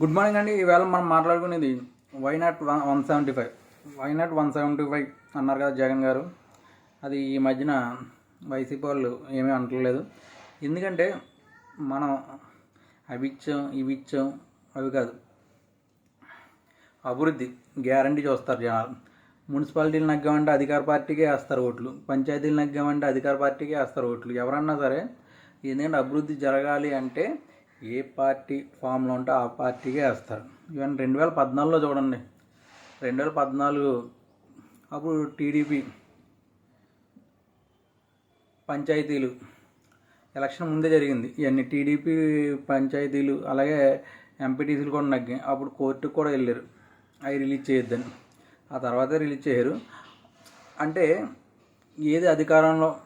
Good morning అండి. ఈవేళ మనం మాట్లాడుకునేది why not one one seventy five why not one seventy five అన్నారు కదా జగన్ గారు. అది ఈ మధ్యన వైసీపీ వాళ్ళు ఏమీ అంటలేదు. ఎందుకంటే మనం అవి ఇచ్చాం ఇవి ఇచ్చాం అవి కాదు. అభివృద్ధి గ్యారంటీ చూస్తారు జనాలు. మున్సిపాలిటీలు నగ్గామంటే అధికార పార్టీకే వేస్తారు ఓట్లు. పంచాయతీలు నగ్గామంటే అధికార పార్టీకే వేస్తారు ఓట్లు. ఎవరన్నా సరే ఎందుకంటే అభివృద్ధి జరగాలి అంటే ఏ పార్టీ ఫామ్లో ఉంటే ఆ పార్టీకే వేస్తారు. ఈవెన్ రెండు వేల పద్నాలుగులో చూడండి. రెండు వేల పద్నాలుగు అప్పుడు టీడీపీ పంచాయతీలు ఎలక్షన్ ముందే జరిగింది. ఇవన్నీ టీడీపీ పంచాయతీలు అలాగే ఎంపీటీసీలు కూడా నగ్గాయి. అప్పుడు కోర్టుకు కూడా వెళ్ళారు. అవి రిలీజ్ చేయొద్దని. ఆ తర్వాత రిలీజ్ చేయరు. అంటే ఏది అధికారంలో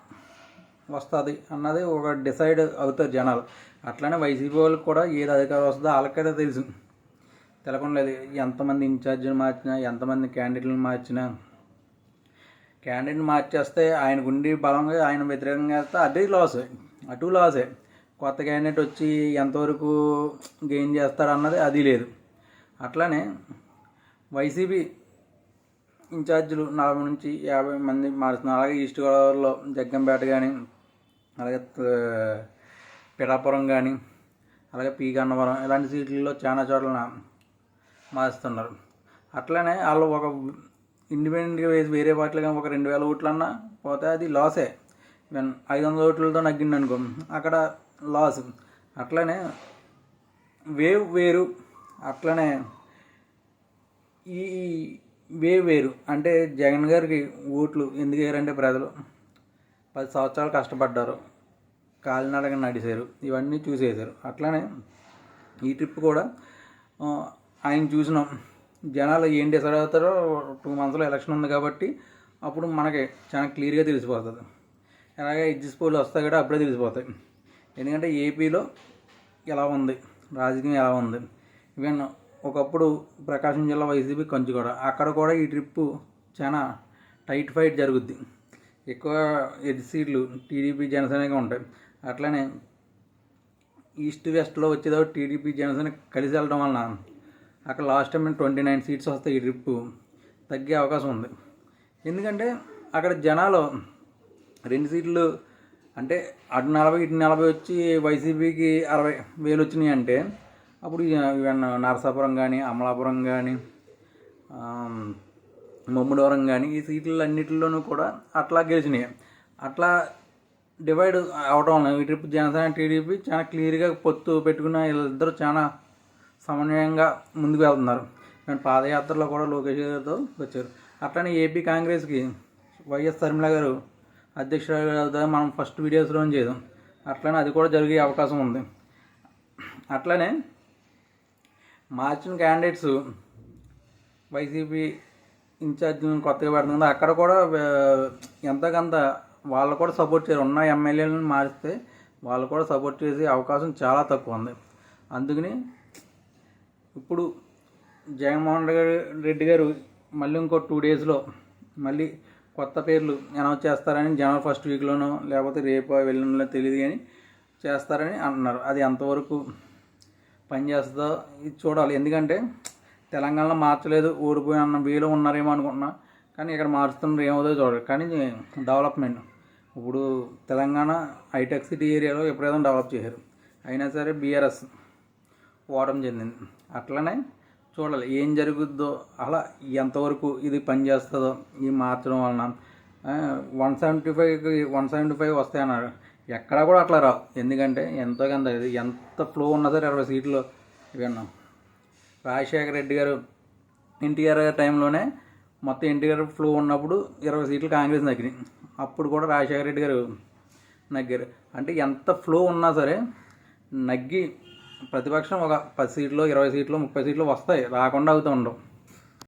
వస్తుంది అన్నది ఒక డిసైడ్ అవుతారు జనాలు. అట్లానే వైసీపీ వాళ్ళకి కూడా ఏది అధికారం వస్తుందో వాళ్ళకైతే తెలుసు. తెలకుండా లేదు. ఎంతమంది ఇన్ఛార్జీలు మార్చినా ఎంతమంది క్యాండిడేట్లను మార్చినా క్యాండిడేట్ మార్చేస్తే ఆయనకు ఉండి బలంగా ఆయన వ్యతిరేకంగా వేస్తే అదే లాసే అటు లాసే కొత్త క్యాండిడేట్ వచ్చి ఎంతవరకు గెయిన్ చేస్తాడన్నది అది లేదు. అట్లానే వైసీపీ ఇన్ఛార్జీలు నలభై నుంచి యాభై మంది మారుస్తున్నారు అలాగే ఈస్ట్ గోదావరిలో జగ్గంపేట కానీ అలాగే పిఠాపురం కానీ అలాగే పీ గన్నవరం ఇలాంటి సీట్లలో చాలా చోట్ల మారుస్తున్నారు. అట్లనే వాళ్ళు ఒక ఇండిపెండెంట్గా వేసి వేరే పార్టీలు కానీ ఒక రెండు వేల ఓట్లన్నా పోతే అది లాసే ఈవెన్ ఐదు వందల ఓట్లతో నగ్గింది అనుకో అక్కడ లాస్ అట్లనే వేవ్ వేరు అట్లనే ఈ వేవ్ వేరు. అంటే జగన్ గారికి ఓట్లు ఎందుకు వేయరంటే ప్రజలు పది సంవత్సరాలు కష్టపడ్డారు. కాలినడక నడిచారు ఇవన్నీ చూసేశారు. అట్లానే ఈ ట్రిప్ కూడా ఆయన చూసినాం జనాలు ఏం డిసైడ్ అవుతారో టూ మంత్స్లో ఎలక్షన్ ఉంది కాబట్టి అప్పుడు మనకి చాలా క్లియర్గా తెలిసిపోతుంది. అలాగే ఎగ్జిస్ పోలు వస్తాయి కూడా అప్పుడే తెలిసిపోతాయి. ఎందుకంటే ఏపీలో ఎలా ఉంది? రాజకీయం ఎలా ఉంది? ఈవెన్ ఒకప్పుడు ప్రకాశం జిల్లా వైసీపీ కంచు అక్కడ కూడా ఈ ట్రిప్పు చాలా టైట్ ఫైట్ జరుగుద్ది. ఎక్కువ ఎడ్ సీట్లు టీడీపీ జనసేనగా ఉంటాయి. అట్లనే ఈస్ట్ వెస్ట్లో వచ్చేదో టీడీపీ జనసేన కలిసి వెళ్ళడం వలన అక్కడ last time twenty nine seats వస్తాయి ఈ ట్రిప్పు తగ్గే అవకాశం ఉంది. ఎందుకంటే అక్కడ జనాలు రెండు సీట్లు అంటే అటు నలభై ఇటు నలభై వచ్చి వైసీపీకి అరవై వేలు వచ్చినాయి అంటే అప్పుడు ఈవెన్ నరసాపురం కానీ అమలాపురం కానీ ముమ్మడివరం కానీ ఈ సీట్లు అన్నిటిలోనూ కూడా అట్లా గెలిచినాయి. అట్లా డివైడ్ అవడం వల్ల ఈ ట్రిప్ జనసేన టీడీపీ చాలా క్లియర్గా పొత్తు పెట్టుకున్న వీళ్ళిద్దరూ చాలా సమన్వయంగా ముందుకు వెళ్తున్నారు. పాదయాత్రలో కూడా లోకేష్ గారితో వచ్చారు. అట్లనే ఏపీ కాంగ్రెస్కి వైఎస్ శర్మిల గారు అధ్యక్షురాలు అవుతారు. మనం ఫస్ట్ వీడియోస్లో చేద్దాం. అట్లనే అది కూడా జరిగే అవకాశం ఉంది. అట్లనే మార్చిన క్యాండిడేట్స్ వైసీపీ ఇన్ఛార్జ్ కొత్తగా పెడుతుంది అక్కడ కూడా ఎంతకంత వాళ్ళు కూడా సపోర్ట్ చేయరు. ఉన్న ఎమ్మెల్యేలను మారిస్తే వాళ్ళు కూడా సపోర్ట్ చేసే అవకాశం చాలా తక్కువ ఉంది. అందుకని ఇప్పుడు జగన్మోహన్ రెడ్డి రెడ్డి గారు మళ్ళీ ఇంకో టూ డేస్లో మళ్ళీ కొత్త పేర్లు అనౌన్స్ చేస్తారని జనవరి ఫస్ట్ వీక్లోనో లేకపోతే రేపు వెళ్ళినలో తెలియదు కానీ చేస్తారని అంటున్నారు. అది ఎంతవరకు పనిచేస్తుందో ఇది చూడాలి. ఎందుకంటే తెలంగాణలో మార్చలేదు ఓడిపోయిన వీలు ఉన్నారేమో అనుకుంటున్నా. కానీ ఇక్కడ మారుస్తున్నారు ఏమవుతుందో చూడాలి. కానీ డెవలప్మెంట్. ఇప్పుడు తెలంగాణ హైటెక్ సిటీ ఏరియాలో ఎప్పుడైనా డెవలప్ చేశారు. అయినా సరే బీఆర్ఎస్ ఓటం చెందింది. అట్లనే చూడాలి ఏం జరుగుద్దో అలా ఎంతవరకు ఇది పనిచేస్తుందో ఈ మార్చడం వలన. వన్ సెవెంటీ ఫైవ్కి వన్ సెవెంటీ ఫైవ్ వస్తాయి అన్నారు ఎక్కడా కూడా అట్లా రావు. ఎందుకంటే ఎంతో కొంత ఎంత ఫ్లో ఉన్నా సరే ఇరవై సీట్లు విన్నాం రాజశేఖర రెడ్డి గారు ఎన్టీఆర్ టైంలోనే మొత్తం ఎన్టీఆర్ ఫ్లో ఉన్నప్పుడు ఇరవై సీట్లు కాంగ్రెస్ నగ్గినాయి. అప్పుడు కూడా రాజశేఖర రెడ్డి గారు నగ్గారు. అంటే ఎంత ఫ్లో ఉన్నా సరే నగ్గి ప్రతిపక్షం ఒక పది సీట్లు ఇరవై సీట్లు ముప్పై సీట్లు వస్తాయి. రాకుండా అవుతూ ఉండవు.